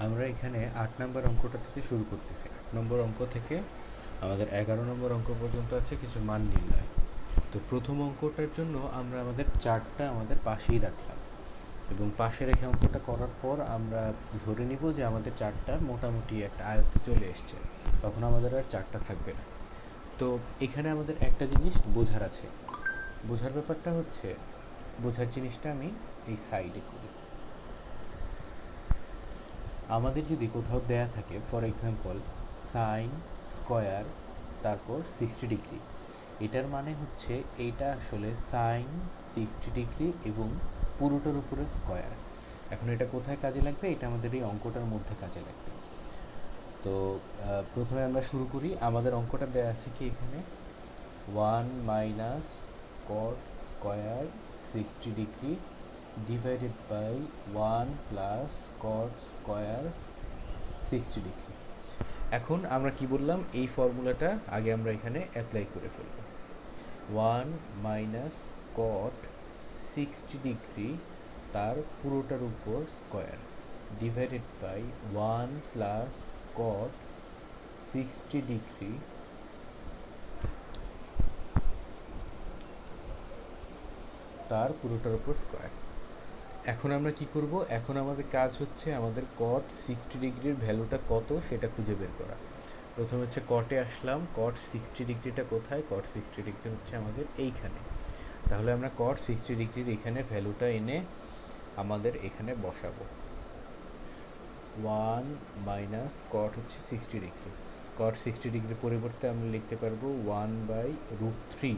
আমরা এখানে আট নম্বর অঙ্কটা থেকে শুরু করতেছি। আট নম্বর অঙ্ক থেকে আমাদের এগারো নম্বর অঙ্ক পর্যন্ত আছে, কিছু মান নির্ণয়। তো প্রথম অঙ্কটার জন্য আমরা আমাদের চারটা আমাদের পাশেই রাখলাম। এবং পাশে রেখে অঙ্কটা করার পর আমরা ধরে নিব যে আমাদের চারটা মোটামুটি একটা আয়ত্তে চলে এসছে। তখন আমাদের আর চারটা থাকবে না। তো এখানে আমাদের একটা জিনিস বোঝার আছে। বোঝার ব্যাপারটা হচ্ছে, বোঝার জিনিসটা আমি এই সাইডে করি। আমাদের যদি কোথাও দেয়া থাকে ফর এক্সাম্পল সাইন স্কোয়ার তারপর সিক্সটি ডিগ্রি এটার মানে হচ্ছে এইটা আসলে সাইন সিক্সটি ডিগ্রি এবং পুরোটার উপরে স্কোয়ার এখন এটা কোথায় কাজে লাগবে? এটা আমাদের এই অঙ্কটার মধ্যে কাজে লাগবে। তো প্রথমে আমরা শুরু করি। আমাদের অঙ্কটা দেওয়া আছে কি এখানে? One minus cot square sixty degree divided by one plus cot square sixty degree এখন আমরা কি বললাম? এই ফর্মুলাটা আগে আমরা এখানে অ্যাপ্লাই করে ফেলব। One minus cot sixty degree তার পুরোটার উপর square divided by one plus cot sixty degree তার পুরোটার উপর স্কোয়ার এখন আমরা কি করব? এখন আমাদের কাজ হচ্ছে আমাদের কট সিক্সটি ডিগ্রির ভ্যালুটা কত সেটা খুঁজে বের করা। প্রথমে হচ্ছে কটে আসলাম কট সিক্সটি ডিগ্রিটা কোথায়? কট সিক্সটি ডিগ্রি হচ্ছে আমাদের এইখানে। তাহলে আমরা কট সিক্সটি ডিগ্রির এখানে ভ্যালুটা এনে আমাদের এখানে বসাবো। ওয়ান মাইনাস কট হচ্ছে সিক্সটি ডিগ্রি কট সিক্সটি ডিগ্রির পরিবর্তে আমরা লিখতে পারব ওয়ান বাই রুট থ্রি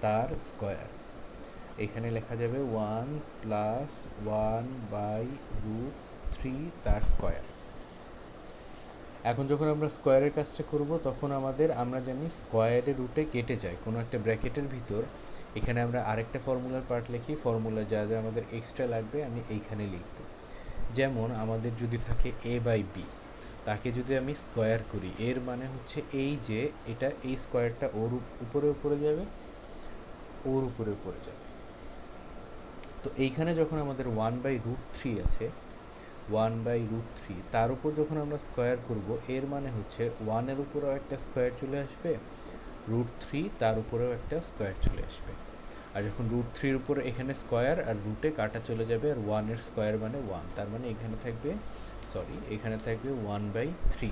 তার স্কোয়ার এখানে লেখা যাবে one plus one by root three তার স্কোয়ার। এখন যখন আমরা স্কোয়ারের কাজটা করব, তখন আমাদের, আমরা জানি স্কোয়ারের রুটে কেটে যায় কোনো একটা ব্র্যাকেটের ভিতর। এখানে আমরা আরেকটা ফর্মুলার পার্ট লিখি, ফর্মুলা যা যা আমাদের এক্সট্রা লাগবে আমি এইখানে লিখব। যেমন আমাদের যদি থাকে এ বাই বি তাকে যদি আমি স্কোয়ার করি, এর মানে হচ্ছে এই যে এটা, এই স্কোয়ারটা ওর উপরে উপরে যাবে, ওর উপরে উপরে যাবে। তো এইখানে যখন আমাদের ওয়ান বাই রুট থ্রি আছে ওয়ান বাই রুট থ্রি তার উপর যখন আমরা স্কোয়ার করব, এর মানে হচ্ছে ওয়ানের উপরেও একটা স্কোয়ার চলে আসবে রুট থ্রি তার উপরেও একটা স্কোয়ার চলে আসবে। আর যখন রুট থ্রির উপরে এখানে স্কোয়ার আর রুটে কাটা চলে যাবে, আর ওয়ানের স্কোয়ার মানে ওয়ান তার মানে এখানে থাকবে সরি এখানে থাকবে ওয়ান বাই থ্রি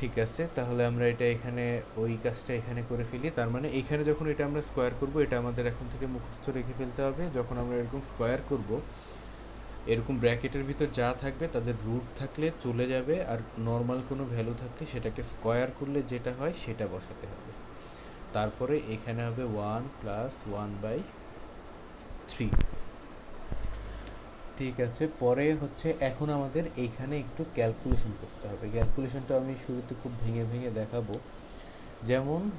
ঠিক আছে, তাহলে আমরা এটা এখানে, ওই কাজটা এখানে করে ফেলি। তার মানে এখানে যখন এটা আমরা স্কোয়ার করব, এটা আমাদের এখন থেকে মুখস্থ রেখে ফেলতে হবে। যখন আমরা এরকম স্কোয়ার করব, এরকম ব্র্যাকেটের ভিতর যা থাকবে, তাদের রুট থাকলে চলে যাবে, আর নর্মাল কোনো ভ্যালু থাকলে সেটাকে স্কোয়ার করলে যেটা হয় সেটা বসাতে হবে। তারপরে এখানে হবে one plus one by three ঠিক আছে, পরে হচ্ছে এখন আমাদের এইখানে একটু ক্যালকুলেশন করতে হবে। ক্যালকুলেশনটা আমি শুরুতে খুব ভেঙে ভেঙে দেখাবো। যেমন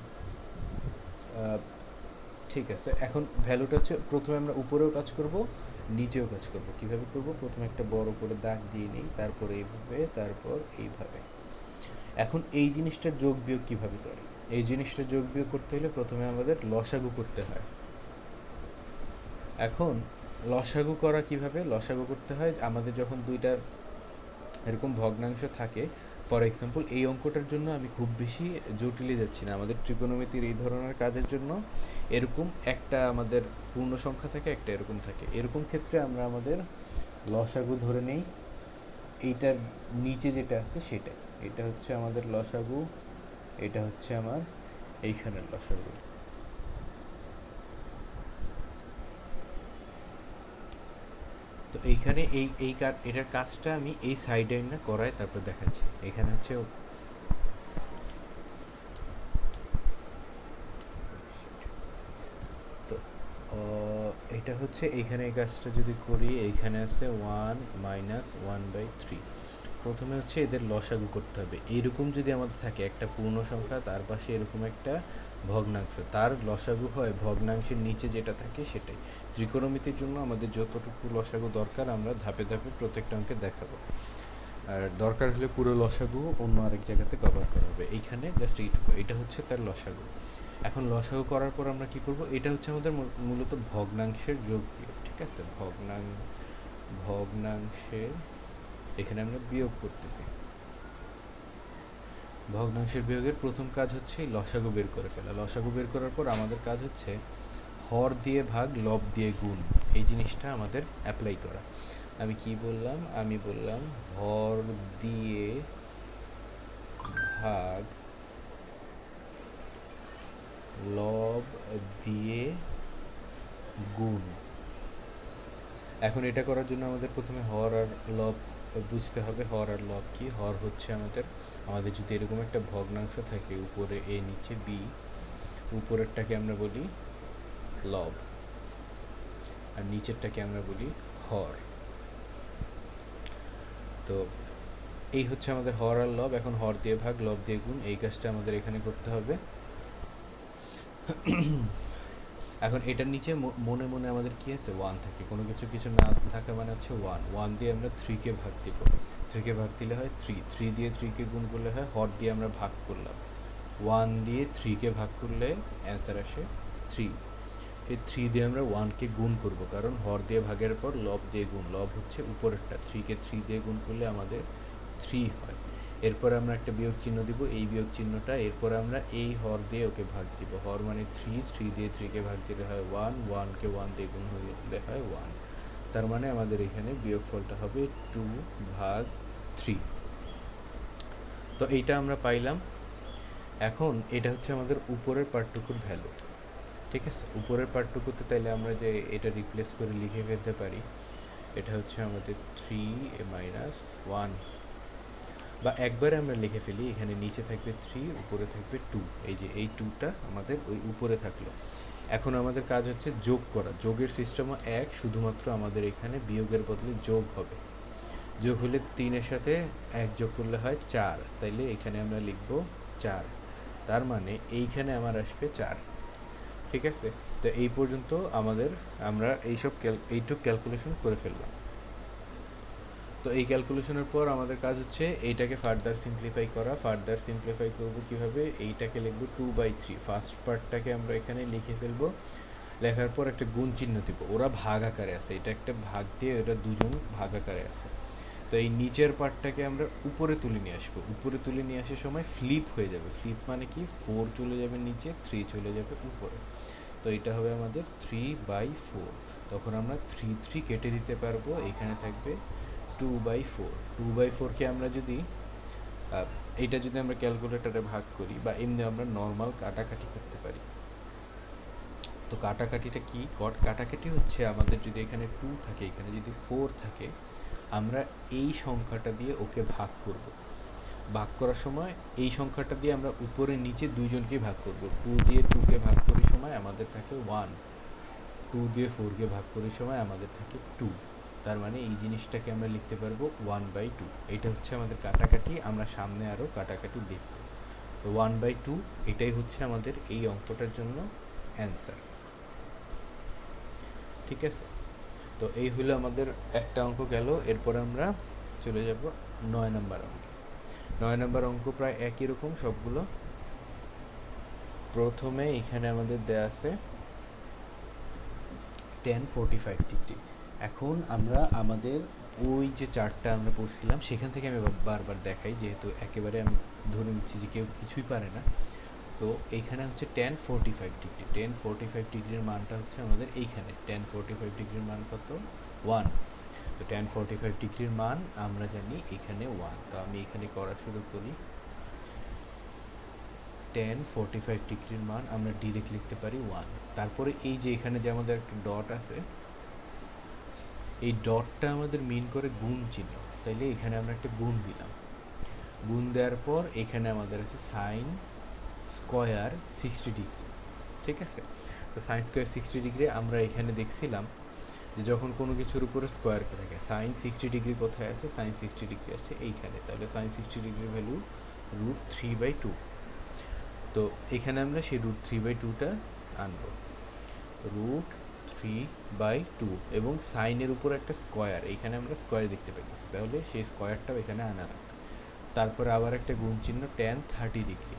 ঠিক আছে, এখন ভ্যালুটা হচ্ছে প্রথমে আমরা উপরেও কাজ করব, নিচেও কাজ করব। কীভাবে করব? প্রথমে একটা বড় করে দাগ দিয়ে নিই, তারপরে এইভাবে, তারপর এইভাবে। এখন এই জিনিসটা যোগ বিয়োগ কীভাবে করে? এই জিনিসটা যোগ বিয়োগ করতে হলে প্রথমে আমাদের লসাগু করতে হয়। এখন লসাগু করা কীভাবে? লসাগু করতে হয় আমাদের যখন দুইটা এরকম ভগ্নাংশ থাকে ফর এক্সাম্পল এই অঙ্কটার জন্য আমি খুব বেশি জটিলে যাচ্ছি না। আমাদের ত্রিকোণমিতির এই ধরনের কাজের জন্য এরকম একটা আমাদের পূর্ণ সংখ্যা থাকে, একটা এরকম থাকে। এরকম ক্ষেত্রে আমরা আমাদের লসাগু ধরে নেই। এইটার নিচে যেটা আছে সেটা। এটা হচ্ছে আমাদের লসাগু, এটা হচ্ছে আমার এইখানের লসাগু। তো এইখানে এই এই কাজ এটার কাজটা আমি এই সাইডে না করায় তারপর দেখাচ্ছি। এখানে হচ্ছে তো এটা হচ্ছে এইখানে এই কাজটা যদি করি, এইখানে আছে one minus one by three প্রথমে হচ্ছে এদের লসাগু করতে হবে। এইরকম যদি আমাদের থাকে একটা পূর্ণ সংখ্যা, তার পাশে এরকম একটা ভগ্নাংশ। তার লসাগু হয় ভগ্নাংশের নিচে যেটা থাকে সেটাই। ত্রিকোণমিতির জন্য আমাদের যতটুকু লসাগু দরকার, আমরা ধাপে ধাপে প্রত্যেকটা অঙ্কে দেখাবো। আর দরকার হলে পুরো লসাগু অন্য আরেক জায়গাতে কভার করা হবে। এইখানে জাস্ট এইটুকু। এটা হচ্ছে তার লসাগু। এখন লসাগু করার পর আমরা কি করব? এটা হচ্ছে আমাদের মূল- মূলত ভগ্নাংশের যোগ ঠিক আছে? ভগ্নাং ভগ্নাংশের এখানে আমরা বিয়োগ করতেছি। ভগ্নাংশের বিয়োগের প্রথম কাজ হচ্ছে লসাগু বের করে ফেলা। লসাগু বের করার পর আমাদের কাজ হচ্ছে হর দিয়ে ভাগ, লব দিয়ে গুণ। এই জিনিসটা আমাদের অ্যাপ্লাই করা। আমি কি বললাম? আমি বললাম হর দিয়ে ভাগ, লব দিয়ে গুণ। এখন এটা করার জন্য আমাদের প্রথমে হর আর লব বুঝতে হবে হর আর লব কি। হর হচ্ছে আমাদের আমাদের যদি এরকম একটা ভগ্নাংশ থাকে উপরে এ নিচে বি উপরেরটাকে আমরা বলি লব আর নিচেরটাকে আমরা বলি হর। তো এই হচ্ছে আমাদের হর আর লব, এখন হর দিয়ে ভাগ, লব দিয়ে গুণ, এই কাজটা আমাদের এখানে করতে হবে। এখন এটার নিচে মনে মনে আমাদের কি আছে? ওয়ান থাকে। কোনো কিছু কিছু না থাকা মানে হচ্ছে ওয়ান ওয়ান দিয়ে আমরা থ্রিকে ভাগ দিব। থ্রিকে ভাগ দিলে হয় থ্রি থ্রি দিয়ে থ্রিকে গুণ করলে হয় হর দিয়ে আমরা ভাগ করলাম। ওয়ান দিয়ে থ্রিকে ভাগ করলে অ্যান্সার আসে থ্রি এই থ্রি দিয়ে আমরা ওয়ানকে গুণ করব। কারণ হর দিয়ে ভাগের পর লব দিয়ে গুণ। লব হচ্ছে উপরেরটা। থ্রিকে থ্রি দিয়ে গুণ করলে আমাদের থ্রি হয়। এরপর আমরা একটা বিয়োগ চিহ্ন দিব, এই বিয়োগ চিহ্নটা এরপর আমরা এই হর দিয়ে ওকে ভাগ দিব। হর মানে থ্রি থ্রি দিয়ে থ্রিকে ভাগ দিলে হয় ওয়ান ওয়ানকে ওয়ান দিয়ে গুণ হয়ে দিলে হয় ওয়ান তার মানে আমাদের এখানে বিয়োগফলটা হবে টু ভাগ থ্রি তো এইটা আমরা পাইলাম। এখন এটা হচ্ছে আমাদের উপরের পার্টটুকুর ভ্যালু ঠিক আছে? উপরের পার্টটুকুতে তাইলে আমরা যে এটা রিপ্লেস করে লিখে ফেলতে পারি, এটা হচ্ছে আমাদের থ্রি মাইনাস ওয়ান বা একবারে আমরা লিখে ফেলি, এখানে নিচে থাকবে থ্রি উপরে থাকবে টু এই যে এই টুটা আমাদের ওই উপরে থাকল। এখন আমাদের কাজ হচ্ছে যোগ করা। যোগের সিস্টেমও এক, শুধুমাত্র আমাদের এখানে বিয়োগের বদলে যোগ হবে। যোগ হলে তিনের সাথে এক যোগ করলে হয় চার, তাইলে এখানে আমরা লিখব চার। তার মানে এইখানে আমার আসবে চার। ঠিক আছে? তো এই পর্যন্ত আমাদের, আমরা এইসব ক্যাল এইটুক ক্যালকুলেশন করে ফেললাম। তো এই ক্যালকুলেশনের পর আমাদের কাজ হচ্ছে এইটাকে ফার্দার সিম্পলিফাই করা। ফার্দার সিম্পলিফাই করব কীভাবে? এইটাকে লিখব টু বাই থ্রি ফার্স্ট পার্টটাকে আমরা এখানে লিখে ফেলব। লেখার পর একটা গুণ চিহ্ন দিব। ওরা ভাগ আকারে আছে। এটা একটা ভাগ দিয়ে ওরা দুজন ভাগ আকারে আছে। তো এই নিচের পার্টটাকে আমরা উপরে তুলে নিয়ে আসব। উপরে তুলে নিয়ে আসার সময় ফ্লিপ হয়ে যাবে। ফ্লিপ মানে কি? ফোর চলে যাবে নিচে থ্রি চলে যাবে উপরে। তো এটা হবে আমাদের থ্রি বাই ফোর তখন আমরা থ্রি থ্রি কেটে দিতে পারব। এখানে থাকবে two by four two by ফোরকে আমরা যদি এটা যদি আমরা ক্যালকুলেটারে ভাগ করি বা এমনি আমরা নর্মাল কাটাকাটি করতে পারি। তো কাটাকাটিটা কি? কট কাটাকাটি হচ্ছে আমাদের যদি এখানে টু থাকে, এখানে যদি ফোর থাকে, আমরা এই সংখ্যাটা দিয়ে ওকে ভাগ করব। ভাগ করার সময় এই সংখ্যাটা দিয়ে আমরা উপরে নিচে দুইজনকে ভাগ করব। টু দিয়ে টুকে ভাগ করার সময় আমাদের থাকে ওয়ান টু দিয়ে ফোরকে ভাগ করার সময় আমাদের থাকে টু তার মানে এই জিনিসটাকে আমরা লিখতে পারব ওয়ান বাই টু এটা হচ্ছে আমাদের কাটাকাটি, আমরা সামনে আরও কাটাকাটি দেখব। তো ওয়ান বাই টু এটাই হচ্ছে আমাদের এই অঙ্কটার জন্য অ্যান্সার ঠিক আছে? তো এই হলো আমাদের একটা অঙ্ক গেল, এরপর আমরা চলে যাব নয় নম্বর অঙ্কে। নয় নম্বর অঙ্ক প্রায় একই রকম, সবগুলো। প্রথমে এখানে আমাদের দেয়া আছে টেন ফোরটি ফাইভ ডিগ্রি এখন আমরা আমাদের ওই যে চার্টটা আমরা পড়ছিলাম, সেখান থেকে আমি বারবার দেখাই, যেহেতু একেবারে আমি ধরে নিচ্ছি যে কেউ কিছুই পারে না। তো এইখানে হচ্ছে tan forty five degree tan forty five ডিগ্রির মানটা হচ্ছে আমাদের এইখানে। টেন ফোরটি ফাইভ ডিগ্রির মান কত? ওয়ান তো টেন ফোরটি ফাইভ ডিগ্রির মান আমরা জানি এখানে ওয়ান তো আমি এখানে করা শুরু করি। টেন ফোরটি ফাইভ ডিগ্রির মান আমরা ডিরেক্ট লিখতে পারি ওয়ান তারপরে এই যে এখানে যে আমাদের একটা ডট আছে এই ডটটা আমাদের মিন করে গুণ চিহ্ন। তাইলে এখানে আমরা একটা গুণ দিলাম। গুণ দেওয়ার পর এখানে আমাদের আছে সাইন স্কয়ার সিক্সটি ডিগ্রি ঠিক আছে? তো সাইন স্কোয়ার সিক্সটি ডিগ্রি আমরা এখানে দেখছিলাম যে যখন কোনো কিছুর উপরে স্কোয়ার থাকে সাইন সিক্সটি ডিগ্রি কোথায় আছে? সাইন সিক্সটি ডিগ্রি আছে এইখানে। তাহলে sine sixty degree value root three by two তো এখানে আমরা সেই রুট থ্রি বাই টুটা আনব। রুট থ্রি বাই টু এবং সাইনের উপর একটা স্কোয়ার এখানে আমরা স্কোয়ার দেখতে পাইতেছি। তাহলে সেই স্কোয়ারটাও এখানে আনা লাগবে তারপরে আবার একটা গুণ চিহ্ন টেন থার্টি ডিগ্রি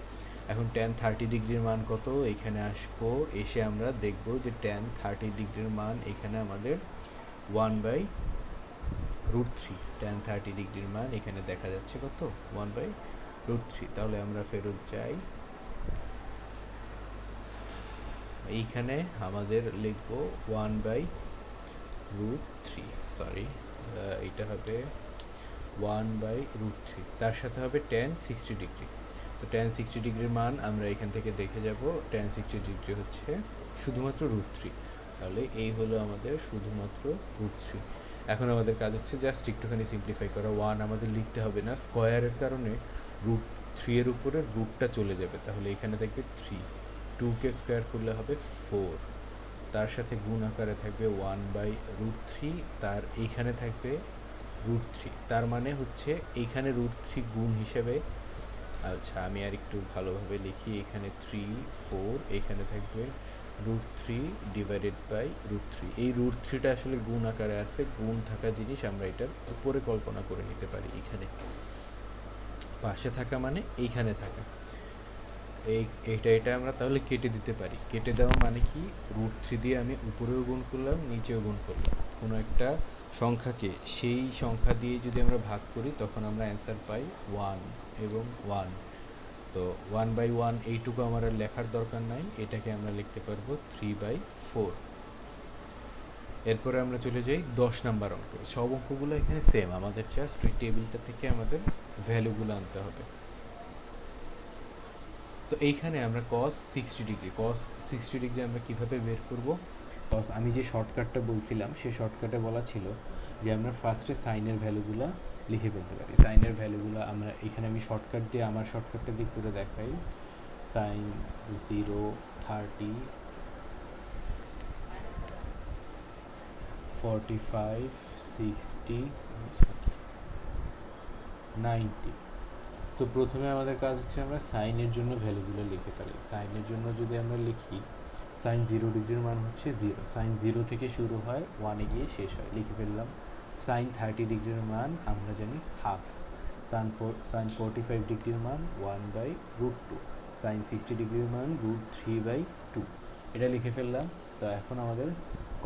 এখন টেন থার্টি ডিগ্রির মান কত? এখানে আসব, এসে আমরা দেখব যে টেন থার্টি ডিগ্রির মান এখানে আমাদের one by root three tan thirty ডিগ্রির মান এখানে দেখা যাচ্ছে কত? ওয়ান বাই রুট থ্রি তাহলে আমরা ফেরত যাই। এইখানে আমাদের লিখব one by root three sorry এইটা হবে ওয়ান বাই রুট থ্রি তার সাথে হবে টেন সিক্সটি ডিগ্রি তো টেন সিক্সটি ডিগ্রির মান আমরা এখান থেকে দেখে যাব টেন সিক্সটি ডিগ্রি হচ্ছে শুধুমাত্র রুট থ্রি তাহলে এই হলো আমাদের শুধুমাত্র রুট থ্রি এখন আমাদের কাজ হচ্ছে জাস্ট একটুখানি সিম্পলিফাই করা। ওয়ান আমাদের লিখতে হবে না স্কোয়ারের কারণে রুট থ্রি এর উপরে রুটটা চলে যাবে। তাহলে এখানে থাকবে থ্রি টুকে স্কোয়ার করলে হবে ফোর তার সাথে গুণ আকারে থাকবে ওয়ান বাই রুট থ্রি তার এইখানে থাকবে রুট থ্রি তার মানে হচ্ছে এইখানে রুট থ্রি গুণ হিসেবে আচ্ছা আমি আর একটু ভালোভাবে লিখি, এখানে থ্রি ফোর এখানে থাকবে root three divided by root three এই রুট থ্রিটা আসলে গুণ আকারে আছে, গুণ থাকা জিনিস আমরা এটার উপরে কল্পনা করে নিতে পারি এখানে পাশে থাকা মানে এইখানে থাকা। এই, এইটা, এটা আমরা তাহলে কেটে দিতে পারি। কেটে দেওয়া মানে কি? রুট থ্রি দিয়ে আমি উপরেও গুণ করলাম, নিচেও গুণ করলাম। কোনো একটা সংখ্যাকে, সেই সংখ্যা দিয়ে যদি আমরা ভাগ করি, তখন আমরা অ্যান্সার পাই ওয়ান এবং ওয়ান তো ওয়ান বাই ওয়ান এইটুকু আমার আর লেখার দরকার নাই। এটাকে আমরা লিখতে পারব থ্রি বাই ফোর এরপরে আমরা চলে যাই দশ নাম্বার অঙ্কে। সব অঙ্কগুলো এখানে সেম আমাদের জাস্ট ওই টেবিলটা থেকে আমাদের ভ্যালুগুলো আনতে হবে। তো এইখানে আমরা cos sixty degree cos sixty degree আমরা কীভাবে বের করব? কস আমি যে শর্টকাটটা বলছিলাম, সেই শর্টকাটে বলা ছিল যে আমরা ফার্স্টে সাইনের ভ্যালুগুলো লিখে ফেলতে পারি। সাইনের ভ্যালুগুলো আমরা, এখানে আমি শর্টকাট দিয়ে, আমার শর্টকাটটা দিক করে দেখাই। Sine zero thirty forty five sixty ninety তো প্রথমে আমাদের কাজ হচ্ছে আমরা সাইনের জন্য ভ্যালুগুলো লিখে ফেলি। সাইনের জন্য যদি আমরা লিখি, সাইন জিরো ডিগ্রির মান হচ্ছে জিরো। সাইন জিরো থেকে শুরু হয় ওয়ানে গিয়ে শেষ হয়। লিখে ফেললাম, সাইন থার্টি ডিগ্রির মান আমরা জানি half sine four, sine forty five ডিগ্রির মান one by root two sine sixty ডিগ্রির মান রুট থ্রি বাই টু এটা লিখে ফেললাম। তো এখন আমাদের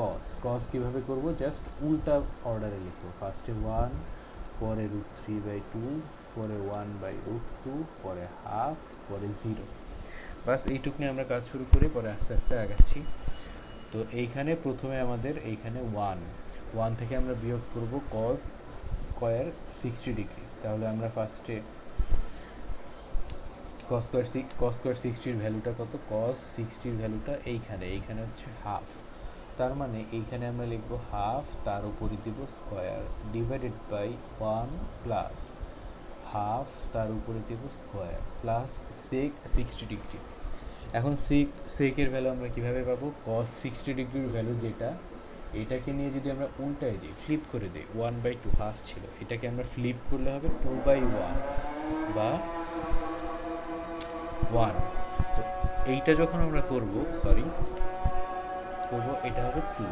কস কস কীভাবে করব? জাস্ট উল্টা অর্ডারে লিখব। ফার্স্টে ওয়ান পরে রুট থ্রি বাই টু পরে ওয়ান বাই রুট টু পরে হাফ পরে জিরো বাস এইটুক নিয়ে আমরা কাজ শুরু করি, পরে আস্তে আস্তে আগাচ্ছি। তো এইখানে প্রথমে আমাদের এইখানে ওয়ান ওয়ান থেকে আমরা বিয়োগ করব কস স্কোয়ার সিক্সটি ডিগ্রি তাহলে আমরা ফার্স্টে cos square six cos square সিক্সটির ভ্যালুটা কত? কস সিক্সটির ভ্যালুটা এইখানে এইখানে হচ্ছে হাফ তার মানে এইখানে আমরা লিখব হাফ তার উপরে দিব square divided by one plus half তার উপরে দেব square plus sec sixty degree এখন সেক সেকের ভ্যালু আমরা কীভাবে পাবো? কস সিক্সটি ডিগ্রির ভ্যালু যেটা, এটাকে নিয়ে যদি আমরা উল্টায় দিই ফ্লিপ করে দিই ওয়ান বাই টু হাফ ছিল, এটাকে আমরা ফ্লিপ করলে হবে টু বাই ওয়ান বা ওয়ান তো এইটা যখন আমরা করব সরি করব, এটা হবে টু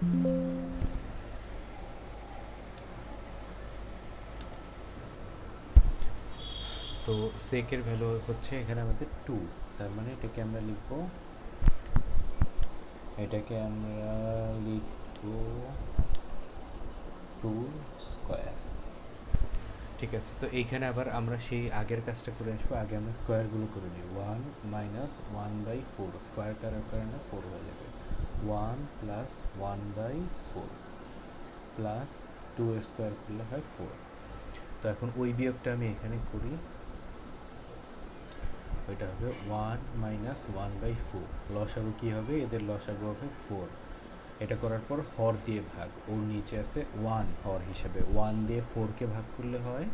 তো সেকের ভ্যালু হচ্ছে এখানে আমাদের টু তার মানে এটাকে আমরা লিখব, এটাকে আমরা লিখব টু স্কোয়ার ঠিক আছে, তো এইখানে আবার আমরা সেই আগের কাজটা করে আসব, আগে আমরা স্কোয়ারগুলো করে নিই। One minus one by four square কারণে ফোর হয়ে যাবে। One plus one by four plus two এর স্কোয়ার করলে হয় ফোর তো এখন ওই বিয়োগটা আমি এখানে করি। ওইটা হবে one minus one by four লসাগু কী হবে? এদের লসাগু হবে ফোর এটা করার পর হর দিয়ে ভাগ। ওর নিচে আছে ওয়ান হর হিসাবে। ওয়ান দিয়ে ফোরকে ভাগ করলে হয়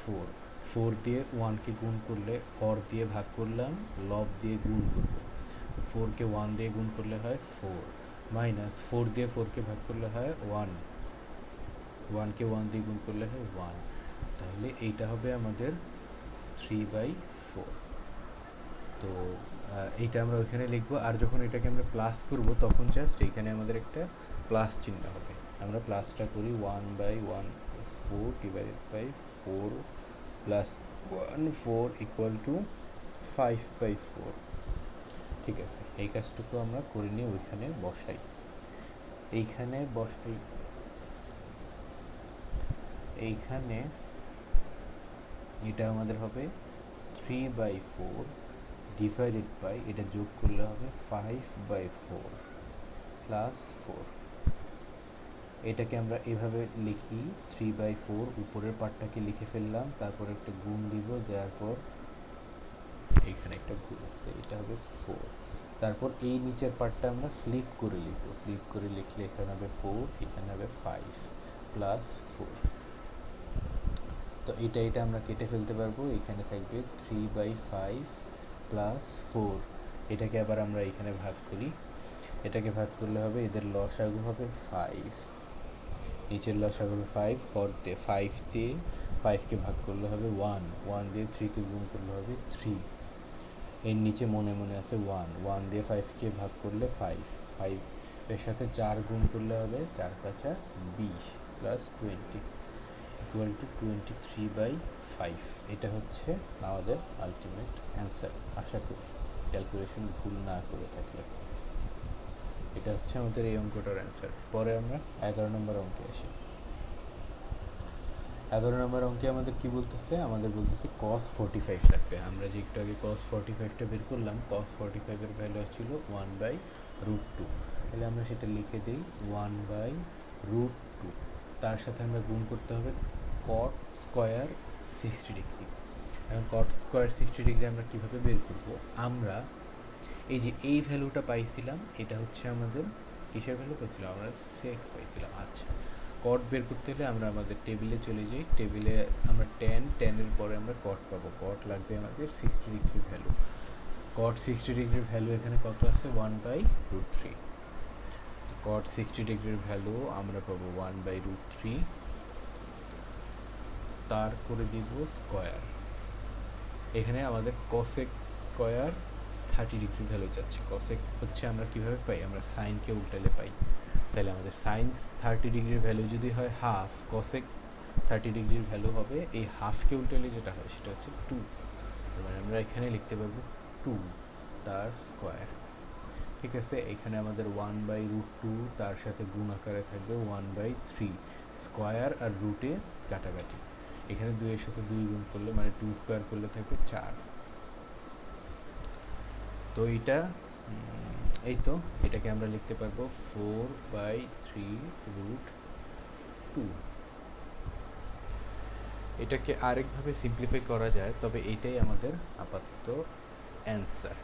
ফোর ফোর দিয়ে ওয়ানকে গুণ করলে হর দিয়ে ভাগ করলাম, লব দিয়ে গুণ করব। ফোরকে ওয়ান দিয়ে গুণ করলে হয় ফোর মাইনাস ফোর দিয়ে ফোরকে ভাগ করলে হয় ওয়ান ওয়ানকে ওয়ান দিয়ে গুণ করলে হয় ওয়ান তাহলে এইটা হবে আমাদের থ্রি বাই ফোর তো এইটা আমরা ওইখানে লিখব। আর যখন এটাকে আমরা প্লাস করব, তখন জাস্ট এইখানে আমাদের একটা প্লাস চিহ্ন হবে। আমরা প্লাসটা করি one by one four divided by four plus one four equal to five by four ঠিক আছে, এই কাজটুকু আমরা করে নিয়ে ওইখানে বসাই। এইখানে বসাই। এইখানে এটা আমাদের হবে three by four divided by এটা যোগ করলে হবে five by four plus four এটাকে আমরা এভাবে লিখি থ্রি বাই ফোর উপরের পার্টটাকে লিখে ফেললাম, তারপর একটা গুণ দিব, দেওয়ার পর এইখানে একটা গুণ আছে, এটা হবে ফোর তারপর এই নিচের পার্টটা আমরা ফ্লিপ করে লিখব। ফ্লিপ করে লিখলে এখানে হবে ফোর এখানে হবে ফাইভ প্লাস ফোর তো এটা এটা আমরা কেটে ফেলতে পারব। এখানে থাকবে three by five plus four এটাকে আবার আমরা এখানে ভাগ করি। এটাকে ভাগ করলে হবে এদের লসাগু হবে ফাইভ নিচের লসাগু হবে ফাইভ পর দিয়ে ফাইভ দিয়ে ফাইভকে ভাগ করলে হবে ওয়ান ওয়ান দিয়ে থ্রিকে গুণ করলে হবে থ্রি এর নিচে মনে মনে আছে ওয়ান ওয়ান দিয়ে ফাইভকে ভাগ করলে ফাইভ ফাইভ এর সাথে চার গুণ করলে হবে চার পাঁচা বিশ plus twenty equal to twenty three by five এটা হচ্ছে আমাদের আলটিমেট অ্যান্সার আশা করি ক্যালকুলেশন ভুল না করে থাকলে। এটা হচ্ছে আমাদের এই অঙ্কটার অ্যান্সার পরে আমরা এগারো নম্বর অঙ্কে আসি। এগারো নম্বর অঙ্কে আমাদের কি বলতেছে? আমাদের বলতেছে কস ফোর্টি ফাইভ লাগবে। আমরা যে একটু আগে কস ফোর্টি ফাইভটা বের করলাম কস ফোর্টি ফাইভের ভ্যালু ছিল ওয়ান বাই রুট টু তাহলে আমরা সেটা লিখে দিই ওয়ান বাই রুট টু তার সাথে আমরা গুণ করতে হবে কট স্কোয়ার সিক্সটি ডিগ্রি এখন কট স্কোয়ার সিক্সটি ডিগ্রি আমরা কীভাবে বের করব? আমরা এই যে এই ভ্যালুটা পাইছিলাম, এটা হচ্ছে আমাদের কিসের ভ্যালু পাইছিলাম আমরা সেক পাইছিলাম। আচ্ছা। কট বের করতে হলে আমরা আমাদের টেবিলে চলে যাই। টেবিলে আমরা টেন টেনের পরে আমরা কট পাবো। কট লাগবে আমাদের sixty degree value cot sixty ডিগ্রির ভ্যালু এখানে কত আছে? One by root three cot sixty ডিগ্রির ভ্যালু আমরা পাবো ওয়ান বাই রুট থ্রি তার করে দিব স্কোয়ার এখানে আমাদের cosec square thirty degree value যাচ্ছে। কসেক হচ্ছে আমরা কীভাবে পাই? আমরা সাইনকে উল্টালে পাই। তাহলে আমাদের সাইন্স থার্টি ডিগ্রির ভ্যালু যদি হয় হাফ কসেক থার্টি ডিগ্রির ভ্যালু হবে। এই হাফকে উল্টালে যেটা হয় সেটা হচ্ছে টু মানে আমরা এখানে লিখতে পারব টু তার স্কোয়ার ঠিক আছে? এখানে আমাদের ওয়ান বাই রুট টু তার সাথে গুণ আকারে থাকবে ওয়ান বাই থ্রি স্কোয়ার আর রুটে কাটাকাটি। এখানে দুইয়ের সাথে দুই গুণ করলে মানে টু স্কোয়ার করলে থাকবে চার। তো এটা এই তো, এটাকে আমরা লিখতে পারব four by three root two এটাকে আরেকভাবে সিম্পলিফাই করা যায়, তবে এটাই আমাদের আপাতত অ্যান্সার